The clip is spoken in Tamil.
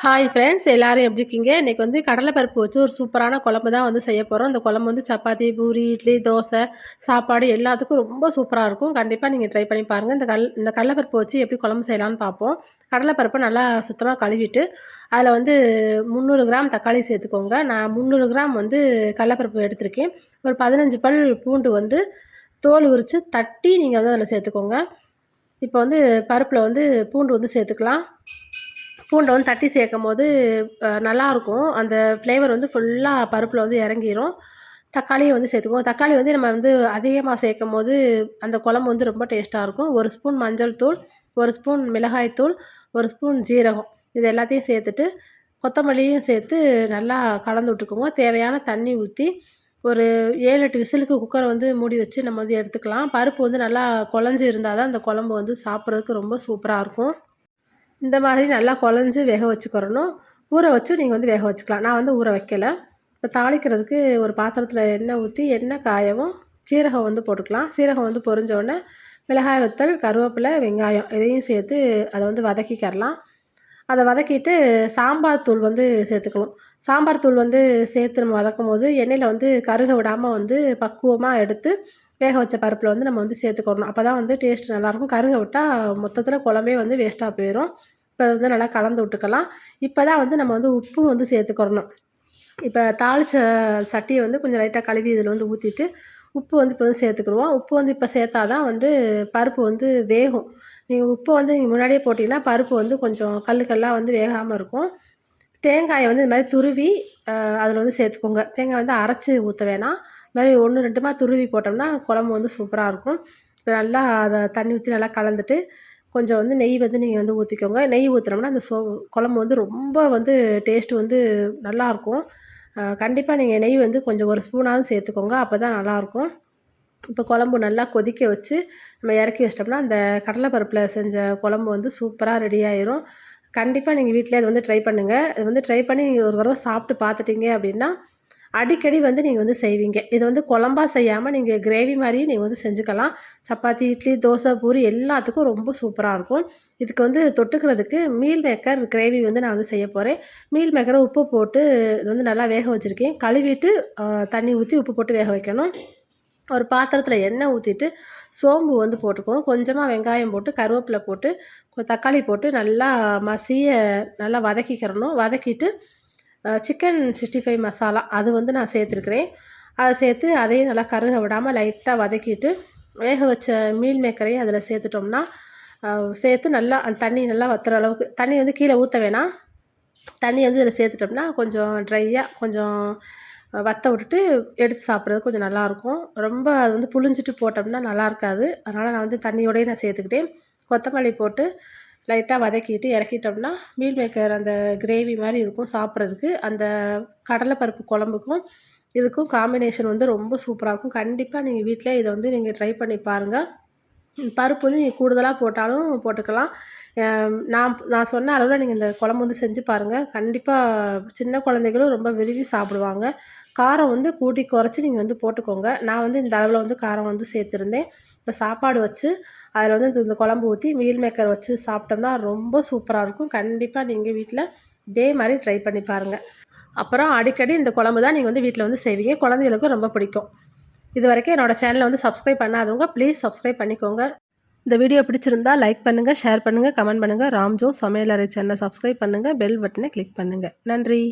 ஹாய் ஃப்ரெண்ட்ஸ் எல்லோரும் எப்படி இருக்கீங்க? இன்றைக்கி வந்து கடலைப்பருப்பு வச்சு ஒரு சூப்பரான குழம்பு தான் வந்து செய்ய போகிறோம் இந்த குழம்பு வந்து சப்பாத்தி பூரி இட்லி தோசை சாப்பாடு எல்லாத்துக்கும் ரொம்ப சூப்பராக இருக்கும். கண்டிப்பாக நீங்கள் ட்ரை பண்ணி பாருங்கள் இந்த கல் இந்த கடலைப்பருப்பு வச்சு எப்படி குழம்பு செய்யலாம்னு பார்ப்போம். கடலைப்பருப்பை நல்லா சுத்தமாக கழுவிட்டு அதில் வந்து முந்நூறு கிராம் தக்காளி சேர்த்துக்கோங்க. நான் முந்நூறு கிராம் வந்து கடலைப்பருப்பு எடுத்திருக்கேன். ஒரு பதினஞ்சு பல் பூண்டு வந்து தோல் உரித்து தட்டி நீங்கள் வந்து அதில் சேர்த்துக்கோங்க. இப்போ வந்து பருப்பில் வந்து பூண்டு வந்து சேர்த்துக்கலாம். பூண்டை வந்து தட்டி சேர்க்கும் போது நல்லாயிருக்கும். அந்த ஃப்ளேவர் வந்து ஃபுல்லாக பருப்பில் வந்து இறங்கிரும். தக்காளியை வந்து சேர்த்துக்குவோம். தக்காளி வந்து நம்ம வந்து அதிகமாக சேர்க்கும் போது அந்த குழம்பு வந்து ரொம்ப டேஸ்ட்டாக இருக்கும். ஒரு ஸ்பூன் மஞ்சள் தூள் ஒரு ஸ்பூன் மிளகாய் தூள் ஒரு ஸ்பூன் ஜீரகம். இது எல்லாத்தையும் சேர்த்துட்டு கொத்தமல்லியும் சேர்த்து நல்லா கலந்து விட்டுக்குவோம். தேவையான தண்ணி ஊற்றி ஒரு ஏழு எட்டு விசிலுக்கு குக்கரை வந்து மூடி வச்சு நம்ம வந்து எடுத்துக்கலாம். பருப்பு வந்து நல்லா குழஞ்சி இருந்தால் தான் அந்த குழம்பு வந்து சாப்பிட்றதுக்கு ரொம்ப சூப்பராக இருக்கும். இந்த மாதிரி நல்லா குழஞ்சி வேக வச்சுக்கிறணும். ஊற வச்சு நீங்கள் வந்து வேக வச்சுக்கலாம். நான் வந்து ஊற வைக்கலை. இப்போ தாளிக்கிறதுக்கு ஒரு பாத்திரத்தில் எண்ணெய் ஊற்றி எண்ணெய் காயவும் சீரகம் வந்து போட்டுக்கலாம். சீரகம் வந்து பொரிஞ்சோடனே மிளகாய் வத்தல் கருவேப்பிலை வெங்காயம் இதையும் சேர்த்து அதை வந்து வதக்கிக்கிறலாம் அதை வதக்கிட்டு சாம்பார் தூள் வந்து சேர்த்துக்கணும். சாம்பார் தூள் வந்து சேர்த்து நம்ம வதக்கும் போது எண்ணெயில் வந்து கருக விடாமல் வந்து பக்குவமாக எடுத்து வேக வச்ச பருப்பில் வந்து நம்ம வந்து சேர்த்துக்கணும். அப்போ தான் வந்து டேஸ்ட் நல்லாயிருக்கும். கருக விட்டால் மொத்தத்தில் குழம்பே வந்து வேஸ்ட்டாக போயிடும் இப்போ வந்து நல்லா கலந்து விட்டுக்கலாம். இப்போ தான் வந்து நம்ம வந்து உப்பும் வந்து சேர்த்துக்கிறணும் இப்போ தாளித்த சட்டியை வந்து கொஞ்சம் லைட்டாக கழுவி இதில் வந்து ஊற்றிட்டு உப்பு வந்து இப்போ வந்து சேர்த்துக்குருவோம் உப்பு வந்து இப்போ சேர்த்தா தான் வந்து பருப்பு வந்து வேகும். நீங்கள் உப்பு வந்து நீங்கள் முன்னாடியே போட்டிங்கன்னா பருப்பு வந்து கொஞ்சம் கல் கல்லாக வந்து வேகாமல் இருக்கும். தேங்காயை வந்து இது மாதிரி துருவி அதில் வந்து சேர்த்துக்கோங்க. தேங்காய் வந்து அரைச்சி ஊற்ற வேணாம். இது மாதிரி ஒன்று ரெண்டுமா துருவி போட்டோம்னா குழம்பு வந்து சூப்பராக இருக்கும். இப்போ நல்லா அதை தண்ணி ஊற்றி நல்லா கலந்துட்டு கொஞ்சம் வந்து நெய் வந்து நீங்கள் வந்து ஊற்றிக்கோங்க நெய் ஊற்றுனோம்னா அந்த சோ குழம்பு வந்து ரொம்ப வந்து டேஸ்ட்டு வந்து நல்லாயிருக்கும் கண்டிப்பாக நீங்கள் நெய் வந்து கொஞ்சம் ஒரு ஸ்பூனாவது சேர்த்துக்கோங்க. அப்போ தான் நல்லாயிருக்கும். இப்போ குழம்பு நல்லா கொதிக்க வச்சு நம்ம இறக்கி வச்சிட்டோம்னா அந்த கடலைப்பருப்பில் செஞ்ச குழம்பு வந்து சூப்பராக ரெடி ஆயிரும். கண்டிப்பாக நீங்கள் வீட்டிலே இது வந்து ட்ரை பண்ணுங்கள் இது வந்து ட்ரை பண்ணி நீங்கள் ஒரு தடவை சாப்பிட்டு பார்த்துட்டீங்க அப்படின்னா அடிக்கடி வந்து நீங்கள் வந்து செய்வீங்க. இதை வந்து குழம்பா செய்யாமல் நீங்கள் கிரேவி மாதிரியும் நீங்கள் வந்து செஞ்சுக்கலாம். சப்பாத்தி இட்லி தோசை பூரி எல்லாத்துக்கும் ரொம்ப சூப்பராக இருக்கும். இதுக்கு வந்து தொட்டுக்கிறதுக்கு மீல் மேக்கர் கிரேவி வந்து நான் வந்து செய்ய போகிறேன் மீல் மேக்கரை உப்பு போட்டு இது வந்து நல்லா வேக வச்சுருக்கேன். கழுவிட்டு தண்ணி ஊற்றி உப்பு போட்டு வேக வைக்கணும். ஒரு பாத்திரத்தில் எண்ணெய் ஊற்றிட்டு சோம்பு வந்து போட்டுக்குவோம். கொஞ்சமாக வெங்காயம் போட்டு கருவேப்பிலை போட்டு தக்காளி போட்டு நல்லா மசிய நல்லா வதக்கிக்கிறணும். வதக்கிட்டு சிக்கன் சிக்ஸ்டி ஃபைவ் மசாலா அது வந்து நான் சேர்த்துருக்குறேன். அதை சேர்த்து அதையும் நல்லா கருக விடாமல் லைட்டாக வதக்கிட்டு வேக வச்ச மீல் மேக்கரையும் அதில் சேர்த்துட்டோம்னா சேர்த்து நல்லா அந்த தண்ணி நல்லா வத்துற அளவுக்கு தண்ணி வந்து கீழே ஊற்ற வேணாம். தண்ணி வந்து இதில் சேர்த்துட்டோம்னா கொஞ்சம் ட்ரையாக கொஞ்சம் வற்ற விட்டுட்டு எடுத்து சாப்பிட்றது கொஞ்சம் நல்லாயிருக்கும். ரொம்ப அது வந்து புளிஞ்சிட்டு போட்டோம்னா நல்லா இருக்காது அதனால் நான் வந்து தண்ணியோடய நான் சேர்த்துக்கிட்டேன். கொத்தமல்லி போட்டு லைட்டாக வதக்கிட்டு இறக்கிட்டோம்னா மீல் மேக்கர் அந்த கிரேவி மாதிரி இருக்கும் சாப்பிட்றதுக்கு. அந்த கடலைப்பருப்பு குழம்புக்கும் இதுக்கும் காம்பினேஷன் வந்து ரொம்ப சூப்பராக இருக்கும். கண்டிப்பாக நீங்கள் வீட்டில் இதை வந்து நீங்கள் ட்ரை பண்ணி பாருங்கள். பருப்பு வந்து நீங்கள் கூடுதலாக போட்டாலும் போட்டுக்கலாம். நான் நான் சொன்ன அளவில் நீங்கள் இந்த குழம்பு வந்து செஞ்சு பாருங்கள் கண்டிப்பாக சின்ன குழந்தைகளும் ரொம்ப விரும்பி சாப்பிடுவாங்க. காரம் வந்து கூட்டி குறைச்சி நீங்கள் வந்து போட்டுக்கோங்க. நான் வந்து இந்த அளவில் வந்து காரம் வந்து சேர்த்துருந்தேன். இப்போ சாப்பாடு வச்சு அதில் வந்து இந்த குழம்பு ஊற்றி மீல் மேக்கர் வச்சு சாப்பிட்டோம்னா ரொம்ப சூப்பராக இருக்கும். கண்டிப்பாக நீங்கள் வீட்டில் இதே மாதிரி ட்ரை பண்ணி பாருங்கள் அப்புறம் அடிக்கடி இந்த குழம்பு தான் நீங்கள் வந்து வீட்டில் வந்து செய்வீங்க. குழந்தைகளுக்கும் ரொம்ப பிடிக்கும். இது வரைக்கும் என்னோடய சேனலை வந்து சப்ஸ்கிரைப் பண்ணாதவங்க ப்ளீஸ் சப்ஸ்கிரைப் பண்ணிக்கோங்க. இந்த வீடியோ பிடிச்சிருந்தா லைக் பண்ணுங்கள் ஷேர் பண்ணுங்கள் கமெண்ட் பண்ணுங்கள் ராம்ஜோ சமையலறை சேனலை சப்ஸ்கிரைப் பண்ணுங்கள் பெல் பட்டனை கிளிக் பண்ணுங்கள் நன்றி.